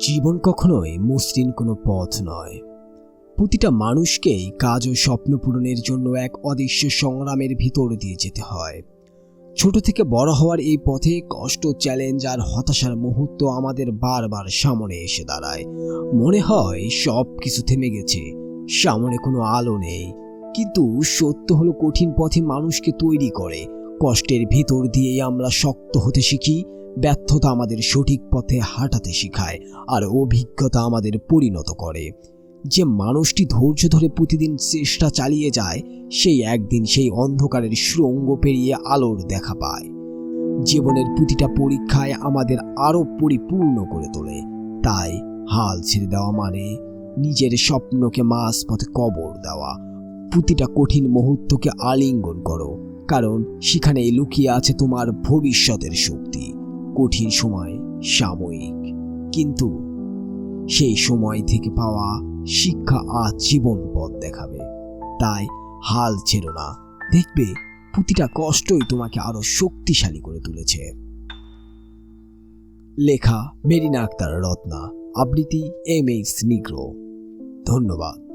জীবন কখনোই মসৃণ কোনো পথ নয়। প্রতিটা মানুষকেই কাজ ও স্বপ্ন পূরণের জন্য এক অদৃশ্য সংগ্রামের ভিতর দিয়ে যেতে হয়। ছোট থেকে বড় হওয়ার এই পথে কষ্ট চ্যালেঞ্জ আর হতাশার মুহূর্ত আমাদের বারবার সামনে এসে দাঁড়ায়। মনে হয় সব কিছু থেমে গেছে, সামনে কোনো আলো নেই। কিন্তু সত্য হলো কঠিন পথে মানুষকে তৈরি করে কষ্টের ভিতর দিয়েই আমরা শক্ত হতে শিখি, ব্যর্থতা আমাদের সঠিক পথে হাঁটাতে শেখায়, আর অভিজ্ঞতা আমাদের পরিণত করে। যে মানুষটি ধৈর্য ধরে প্রতিদিন চেষ্টা চালিয়ে যায়, সেই একদিন সেই অন্ধকারের সুরঙ্গ পেরিয়ে আলোর দেখা পায়। জীবনের প্রতিটা পরীক্ষায় আমাদের আরও পরিপূর্ণ করে তোলে। তাই হাল ছেড়ে দেওয়া মানে নিজের স্বপ্নকে মাস পথে কবর দেওয়া। প্রতিটা কঠিন মুহূর্তকে আলিঙ্গন করো। কারণ সেখানে লুকিয়ে আছে তোমার ভবিষ্যতের শক্তি। কঠিন সময়, সাময়িক। কিন্তু সেই সময় থেকে পাওয়া শিক্ষা আজ জীবন পথ দেখাবে। তাই হাল ছেড়ো না। দেখবে, প্রতিটা কষ্টই তোমাকে আরও শক্তিশালী করে তুলেছে। লেখা মেরিনা আক্তার রত্না। আবৃত্তি এম এইচ নিগ্রো। ধন্যবাদ।